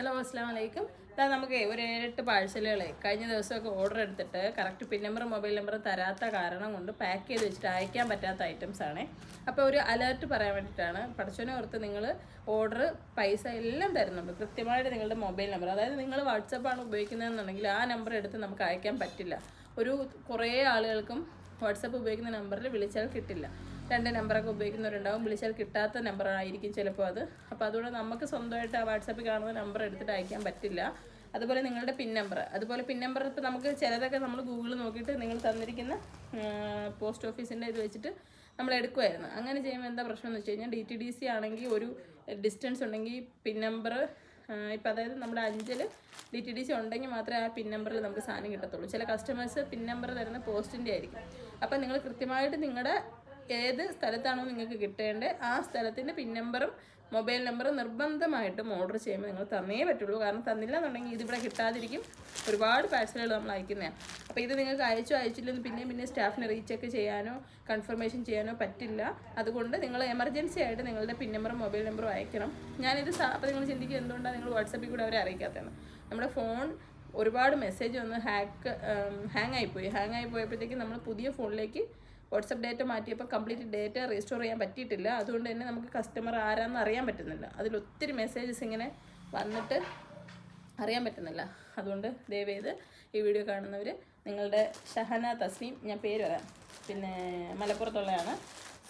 Hello അസ്സാം വലൈക്കും ഇതാ നമുക്ക് ഒരു ഏഴെട്ട് പാഴ്സലുകളെ കഴിഞ്ഞ ദിവസമൊക്കെ ഓർഡർ എടുത്തിട്ട് correct pin number mobile number തരാത്ത കാരണം കൊണ്ട് പാക്ക് ചെയ്ത് വെച്ചിട്ട് അയക്കാൻ പറ്റാത്ത ഐറ്റംസ് ആണേ. അപ്പോൾ ഒരു അലേർട്ട് പറയാൻ വേണ്ടിയിട്ടാണ്. പഠിച്ചോനെ ഓർത്ത് നിങ്ങൾ ഓർഡർ പൈസ എല്ലാം തരുന്നുണ്ട് കൃത്യമായിട്ട് നിങ്ങളുടെ മൊബൈൽ നമ്പർ അതായത് നിങ്ങൾ വാട്സപ്പാണ് ഉപയോഗിക്കുന്നതെന്നുണ്ടെങ്കിൽ ആ നമ്പർ എടുത്ത് നമുക്ക് അയക്കാൻ പറ്റില്ല. ഒരു കുറേ ആളുകൾക്കും വാട്സപ്പ് ഉപയോഗിക്കുന്ന നമ്പറിൽ വിളിച്ചാൽ കിട്ടില്ല. രണ്ട് നമ്പറൊക്കെ ഉപയോഗിക്കുന്നവരുണ്ടാവും. വിളിച്ചാൽ കിട്ടാത്ത നമ്പറായിരിക്കും ചിലപ്പോൾ അത്. അപ്പോൾ അതുകൊണ്ട് നമുക്ക് സ്വന്തമായിട്ട് ആ വാട്സാപ്പിൽ കാണുന്ന നമ്പർ എടുത്തിട്ട് അയക്കാൻ പറ്റില്ല. അതുപോലെ നിങ്ങളുടെ പിൻ നമ്പർ അതുപോലെ പിൻ നമ്പർ ഇപ്പോൾ നമുക്ക് ചിലതൊക്കെ നമ്മൾ ഗൂഗിളിൽ നോക്കിയിട്ട് നിങ്ങൾ തന്നിരിക്കുന്ന പോസ്റ്റ് ഓഫീസിന്റെ ഇത് വെച്ചിട്ട് നമ്മൾ എടുക്കുമായിരുന്നു അങ്ങനെ ചെയ്യുമ്പോൾ എന്താ പ്രശ്നം എന്ന് വെച്ച് കഴിഞ്ഞാൽ ഡി ടി ഡി സി ആണെങ്കിൽ ഒരു ഡിസ്റ്റൻസ് ഉണ്ടെങ്കിൽ പിൻ നമ്പർ ഇപ്പം അതായത് നമ്മുടെ അഞ്ചിൽ ഡി ടി ഡി സി ഉണ്ടെങ്കിൽ മാത്രമേ ആ പിൻ നമ്പറിൽ നമുക്ക് സാധനം കിട്ടത്തുള്ളൂ. ചില കസ്റ്റമേഴ്സ് പിൻ നമ്പർ തരുന്ന പോസ്റ്റിന്റെ ആയിരിക്കും. അപ്പം നിങ്ങൾ കൃത്യമായിട്ട് നിങ്ങളുടെ ഏത് സ്ഥലത്താണോ നിങ്ങൾക്ക് കിട്ടേണ്ടത് ആ സ്ഥലത്തിന്റെ പിൻ നമ്പറും മൊബൈൽ നമ്പറും നിർബന്ധമായിട്ടും ഓർഡർ ചെയ്യുമ്പോൾ നിങ്ങൾ തന്നേ പറ്റുള്ളൂ. കാരണം തന്നില്ല എന്നുണ്ടെങ്കിൽ ഇതിവിടെ കിട്ടാതിരിക്കും. ഒരുപാട് പാഴ്സലുകൾ നമ്മൾ അയക്കുന്നതാണ് അപ്പോൾ ഇത് നിങ്ങൾക്ക് അയച്ചോ അയച്ചില്ലെന്ന് പിന്നെയും പിന്നെ സ്റ്റാഫിനെ റീചെക്ക് ചെയ്യാനോ കൺഫർമേഷൻ ചെയ്യാനോ പറ്റില്ല. അതുകൊണ്ട് നിങ്ങൾ എമർജൻസി ആയിട്ട് നിങ്ങളുടെ പിൻ നമ്പറും മൊബൈൽ നമ്പറും അയക്കണം. ഞാനിത് അപ്പോൾ നിങ്ങൾ ചിന്തിക്കുക എന്തുകൊണ്ടാണ് നിങ്ങൾ വാട്സപ്പിൽ കൂടെ അവരെ അറിയിക്കാത്തതെന്ന്. നമ്മുടെ ഫോൺ ഒരുപാട് മെസ്സേജ് വന്ന് ഹാക്ക് ഹാങ് ആയിപ്പോയി ഹാങ് ആയി പോയപ്പോഴത്തേക്കും നമ്മൾ പുതിയ ഫോണിലേക്ക് വാട്സപ്പ് ഡേറ്റ മാറ്റിയപ്പോൾ കംപ്ലീറ്റ് ഡേറ്റ റീസ്റ്റോർ ചെയ്യാൻ പറ്റിയിട്ടില്ല. അതുകൊണ്ട് തന്നെ നമുക്ക് കസ്റ്റമർ ആരാന്ന് അറിയാൻ പറ്റുന്നില്ല. അതിൽ ഒത്തിരി മെസ്സേജസ് ഇങ്ങനെ വന്നിട്ട് അറിയാൻ പറ്റുന്നില്ല. അതുകൊണ്ട് ദയവേത് ഈ വീഡിയോ കാണുന്നവർ നിങ്ങളുടെ ഷഹന തസ്നീം ഞാൻ പേര് വരാം പിന്നെ മലപ്പുറത്തുള്ളതാണ്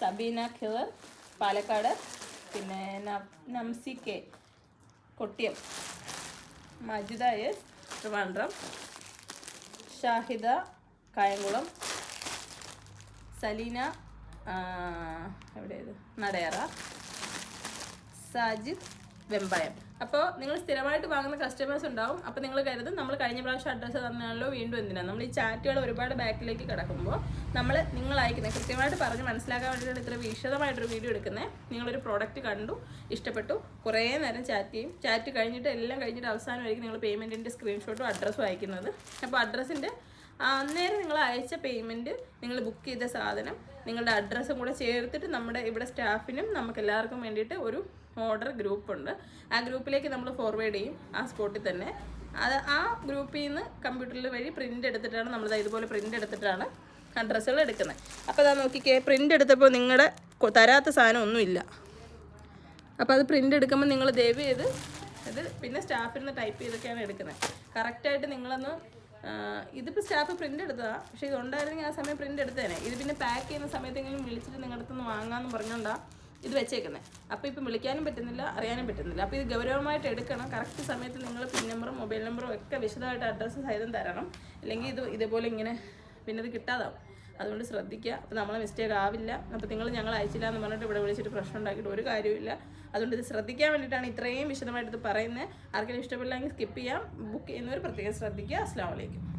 സബീന ഖിവർ പാലക്കാട്. പിന്നെ നംസി കെ കൊട്ടിയം. മജിദ എസ് ട്രിവാൻഡ്രം. ഷാഹിദ കായംകുളം. സലീന എവിടെയത് നടയറ. സാജിദ് വെമ്പായം. അപ്പോൾ നിങ്ങൾ സ്ഥിരമായിട്ട് വാങ്ങുന്ന കസ്റ്റമേഴ്സ് ഉണ്ടാവും. അപ്പോൾ നിങ്ങൾ കരുതും നമ്മൾ കഴിഞ്ഞ പ്രാവശ്യം അഡ്രസ്സ് തന്നാണല്ലോ വീണ്ടും എന്തിനാണ് നമ്മൾ ഈ ചാറ്റുകൾ ഒരുപാട് ബാക്കിലേക്ക് കിടക്കുമ്പോൾ നമ്മൾ നിങ്ങൾ അയക്കുന്നത് കൃത്യമായിട്ട് പറഞ്ഞ് മനസ്സിലാക്കാൻ വേണ്ടിയിട്ടാണ് ഇത്ര വിശദമായിട്ടൊരു വീഡിയോ എടുക്കുന്നത് നിങ്ങളൊരു പ്രോഡക്റ്റ് കണ്ടു ഇഷ്ടപ്പെട്ടു കുറേ നേരം ചാറ്റ് ചെയ്യും. ചാറ്റ് കഴിഞ്ഞിട്ട് എല്ലാം കഴിഞ്ഞിട്ട് അവസാനമായിരിക്കും നിങ്ങൾ പേയ്മെന്റിന്റെ സ്ക്രീൻഷോട്ടും അഡ്രസ്സും അയക്കുന്നത്. അപ്പോൾ അഡ്രസ്സിന്റെ അന്നേരം നിങ്ങൾ അയച്ച പേയ്മെന്റ് നിങ്ങൾ ബുക്ക് ചെയ്ത സാധനം നിങ്ങളുടെ അഡ്രസ്സും കൂടെ ചേർത്തിട്ട് നമ്മുടെ ഇവിടെ സ്റ്റാഫിനും നമുക്ക് എല്ലാവർക്കും വേണ്ടിയിട്ട് ഒരു ഓർഡർ ഗ്രൂപ്പുണ്ട് ആ ഗ്രൂപ്പിലേക്ക് നമ്മൾ ഫോർവേഡ് ചെയ്യും ആ സ്പോട്ടിൽ തന്നെ. അത് ആ ഗ്രൂപ്പിൽ നിന്ന് കമ്പ്യൂട്ടറിൽ വഴി പ്രിന്റ് എടുത്തിട്ടാണ് നമ്മൾ ഇതുപോലെ പ്രിന്റ് എടുത്തിട്ടാണ് അഡ്രസ്സുകൾ എടുക്കുന്നത് അപ്പോൾ അതാ നോക്കിക്കേ പ്രിന്റ് എടുത്തപ്പോൾ നിങ്ങളുടെ തരാത്ത സാധനം ഒന്നുമില്ല അപ്പോൾ അത് പ്രിന്റ് എടുക്കുമ്പോൾ നിങ്ങൾ ദയവ് ചെയ്ത് ഇത് പിന്നെ സ്റ്റാഫിൽ നിന്ന് ടൈപ്പ് ചെയ്തൊക്കെയാണ് എടുക്കുന്നത് കറക്റ്റായിട്ട് നിങ്ങളൊന്ന് ഇതിപ്പോൾ സ്റ്റാഫ് പ്രിന്റ് എടുത്തതാണ് പക്ഷേ ഇത് ഉണ്ടായിരുന്നെങ്കിൽ ആ സമയം പ്രിന്റ് എടുത്തേനെ. ഇത് പിന്നെ പാക്ക് ചെയ്യുന്ന സമയത്തെങ്കിലും വിളിച്ചിട്ട് നിങ്ങളുടെ അടുത്ത് നിന്ന് വാങ്ങാമെന്ന് പറഞ്ഞുകൊണ്ടാണ് ഇത് വെച്ചേക്കുന്നത് അപ്പോൾ ഇപ്പം വിളിക്കാനും പറ്റുന്നില്ല അറിയാനും പറ്റുന്നില്ല. അപ്പോൾ ഇത് ഗൗരവമായിട്ട് എടുക്കണം. കറക്റ്റ് സമയത്ത് നിങ്ങൾ പിൻ നമ്പറും മൊബൈൽ നമ്പറും ഒക്കെ വിശദമായിട്ട് അഡ്രസ്സ് സഹിതം തരണം. അല്ലെങ്കിൽ ഇത് ഇതേപോലെ ഇങ്ങനെ പിന്നെ ഇത് കിട്ടാതാവും. അതുകൊണ്ട് ശ്രദ്ധിക്കുക. അപ്പോൾ നമ്മളെ മിസ്റ്റേക്ക് ആവില്ല. അപ്പോൾ നിങ്ങൾ ഞങ്ങൾ അയച്ചില്ല എന്ന് പറഞ്ഞിട്ട് ഇവിടെ വിളിച്ചിട്ട് പ്രശ്നം ഉണ്ടാക്കിയിട്ട് ഒരു കാര്യമില്ല അതുകൊണ്ട് ഇത് ശ്രദ്ധിക്കാൻ വേണ്ടിയിട്ടാണ് ഇത്രയും വിശദമായിട്ട് ഇത് പറയുന്നത്. ആർക്കെങ്കിലും ഇഷ്ടപ്പെടില്ലെങ്കിൽ സ്കിപ്പ് ചെയ്യാം. ബുക്ക് ചെയ്യുന്നവർ പ്രത്യേകം ശ്രദ്ധിക്കുക. അസ്സാം വലൈക്കും